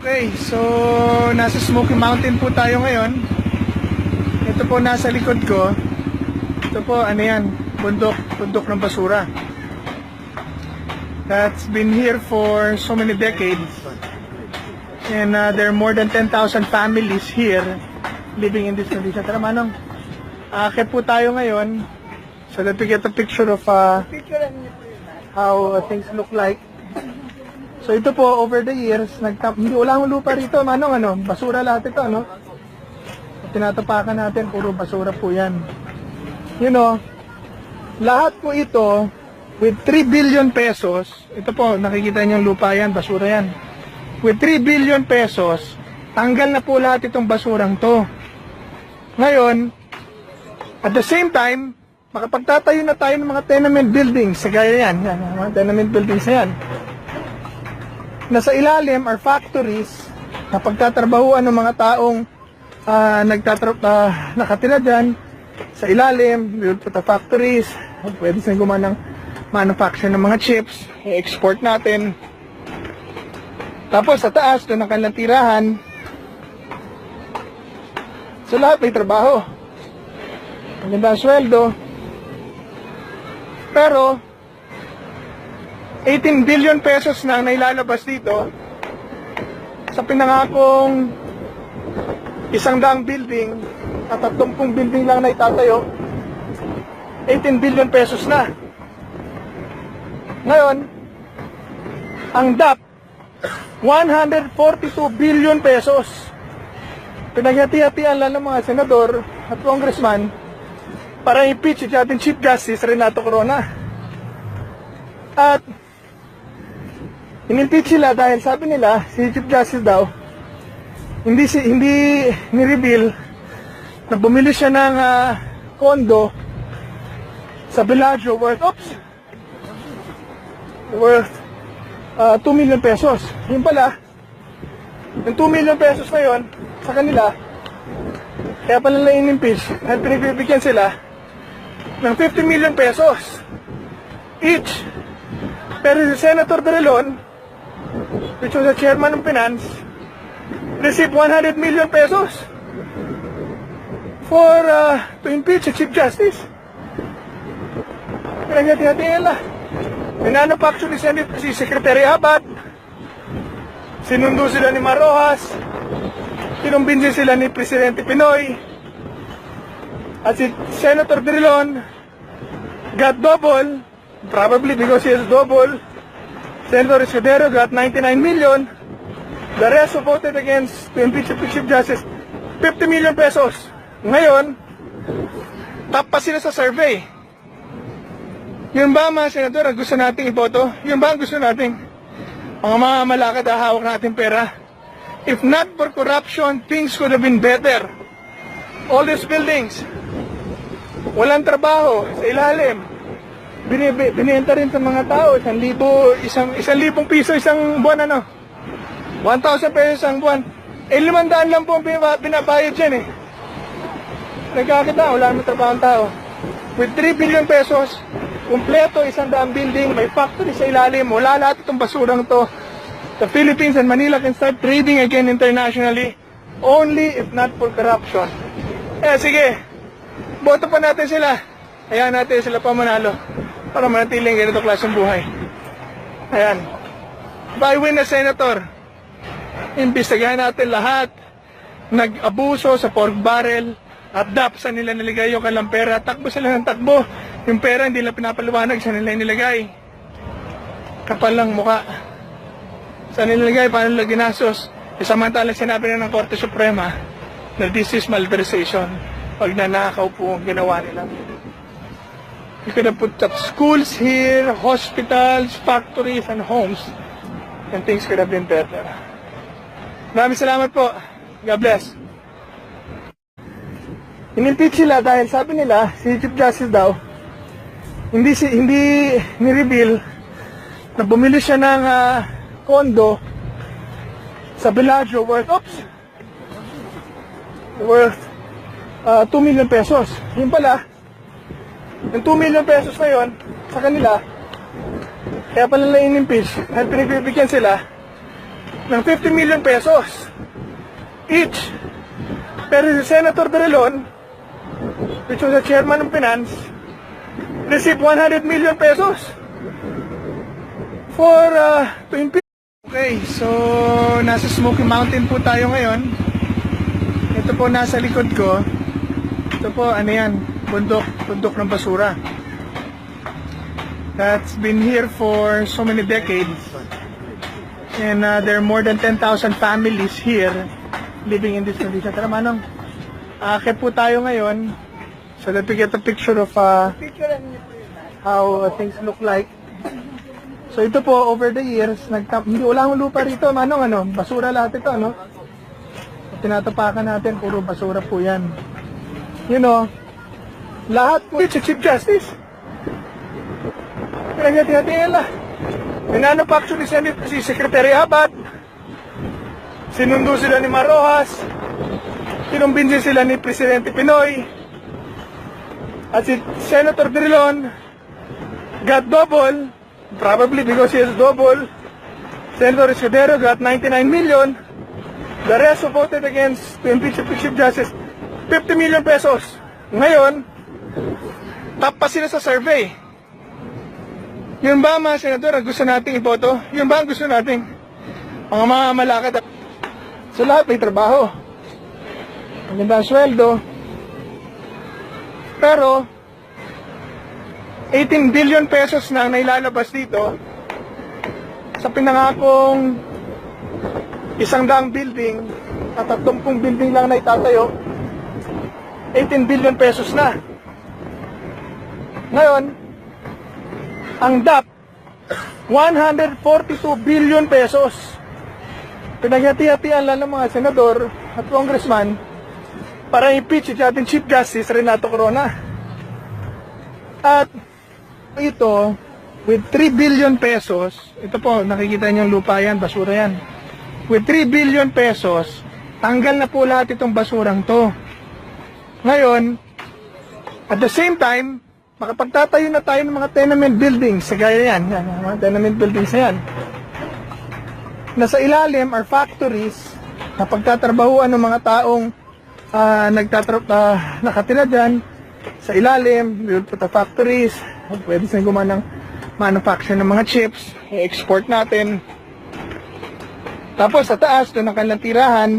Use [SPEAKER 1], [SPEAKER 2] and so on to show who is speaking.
[SPEAKER 1] Okay, so nasa Smoky Mountain po tayo ngayon. Ito po nasa likod ko. Ito po, ano yan, bundok, bundok ng basura. That's been here for so many decades. And uh, there are more than 10,000 families here living in this condition. Tara, Manong. Akit po tayo ngayon so that we get a picture of uh, how things look like. So ito po, over the years, nagtap hindi wala akong lupa rito, manong ano, basura lahat ito, ano? Tinatapakan natin, puro basura po yan. You know, lahat po ito, with 3 billion pesos, ito po, nakikita niyo lupa yan, basura yan. With 3 billion pesos, tanggal na po lahat itong basurang to. Ngayon, at the same time, makapagtatayo na tayo ng mga tenement buildings, sa gaya yan, yan, mga tenement buildings na yan nasa ilalim are factories na pagtatrabahuan ng mga taong uh, nagtatra ah, nakatira dyan sa ilalim, put the factories, pwede silang gumawa ng manufacture ng mga chips, i-export natin. Tapos sa taas, doon ang kanilang tirahan. So lahat may trabaho. Maganda sweldo. Pero, 18 billion pesos na nailalabas dito sa pinangakong isang daang building at 30 building lang na itatayo 18 billion pesos na. Ngayon ang DAP 142 billion pesos. Pinaghati-hatian lang ng mga senador at congressman para impeach si ating Chief Justice Renato Corona. At Inimpeach sila dahil sabi nila, si Chief Justice daw, hindi si hindi ni-reveal na bumili siya ng ah, kondo sa Bellagio worth, oops, worth ah, 2 million pesos. Yun pala, yung 2 million pesos na yun, sa kanila, kaya pala nila in-impeach, dahil pinagbibigyan sila ng 50 million pesos each. Pero si Senator Berelon, which was the chairman ng finance, received 100 million pesos for uh, to impeach the Chief Justice. Pinaghati-hati nila. Minanufacture ni Senate si Secretary Abad, sinundo sila ni Marojas, kinumbinsin sila ni Presidente Pinoy, at si Senator Drilon got double, probably because he has double, Senator Escudero got 99 million. The rest who voted against to impeach Chief Justice, 50 million pesos. Ngayon, top pa sila sa survey. Yun ba mga senador ang gusto nating iboto? Yun ba ang gusto nating mga mga malakad na hawak natin pera? If not for corruption, things could have been better. All these buildings, walang trabaho sa ilalim, Binibi, binenta rin sa mga tao, isang libo, isang, isang libong piso isang buwan ano. 1,000 pesos isang buwan. Eh, limandaan lang po ang binaba- binabayad dyan eh. Nagkakita, wala naman trabaho ang tao. With 3 billion pesos, kumpleto isang daang building, may factory sa ilalim, wala lahat itong basurang to. The Philippines and Manila can start trading again internationally only if not for corruption. Eh, sige, boto pa natin sila. Hayaan natin sila pa manalo para manatiling ganito klaseng buhay. Ayan. By win na senator, imbestigahan natin lahat nag-abuso sa pork barrel at dap sa nila nilagay yung kanilang pera. Takbo sila ng takbo. Yung pera hindi nila pinapaliwanag sa nila nilagay. Kapal lang muka. Sa nila nilagay, paano nila ginastos. E samantalang sinabi na ng Korte Suprema na this is malversation. Pag nanakaw po ang ginawa nila. You could put up schools here, hospitals, factories, and homes. And things could have been better. Maraming salamat po. God bless. Inimpeach sila dahil sabi nila, si Chief Justice daw, hindi si hindi ni-reveal na bumili siya ng ah, kondo sa Bellagio worth, oops, worth ah, 2 million pesos. Yun pala, yung 2 million pesos na yun, sa kanila, kaya pala nila in-impeach, dahil pinagbibigyan sila ng 50 million pesos each. Pero si Senator Berelon, which was the chairman ng finance, received 100 million pesos for uh, to impeach. Okay, so nasa Smoky Mountain po tayo ngayon. Ito po nasa likod ko. Ito po, ano yan, bundok, bundok ng basura. That's been here for so many decades. And uh, there are more than 10,000 families here living in this condition. Tara, Manong. Akit po tayo ngayon so that we get a picture of uh, how things look like. So ito po, over the years, nagtap hindi wala akong lupa rito, Manong, ano, basura lahat ito, ano? Tinatapakan natin, puro basura po yan. You know, lahat po, si Chief Justice. Pinaghati-hati nila. Minano pa actually Senate si Secretary Abad. Sinundo sila ni Marojas. Kinumbinsin sila ni Presidente Pinoy. At si Senator Drilon got double, probably because he has double. Senator Escudero got 99 million. The rest voted against to impeach the Chief Justice, 50 million pesos. Ngayon, top pa sila sa survey. Yun ba mga senador ang gusto nating iboto? Yun ba ang gusto nating mga mga malakad? Sa lahat may trabaho. Maganda ang sweldo. Pero, 18 billion pesos na ang nailalabas dito sa pinangakong isang daang building at 30 building lang na itatayo 18 billion pesos na. Ngayon, ang DAP 142 billion pesos. Pinaghati-hatian lang ng mga senador at congressman para impeach si ating Chief Justice Renato Corona. At ito, with 3 billion pesos, ito po, nakikita niyo lupa yan, basura yan. With 3 billion pesos, tanggal na po lahat itong basurang to. Ngayon, at the same time, makapagtatayo na tayo ng mga tenement buildings, sa gaya yan, yan mga tenement buildings na yan. Nasa ilalim are factories na pagtatrabahuan ng mga taong uh, nagtatra ah, nakatira dyan. Sa ilalim, we will put factories, pwede silang gumawa ng manufacture ng mga chips, i-export natin. Tapos sa taas, doon ang kanilang tirahan,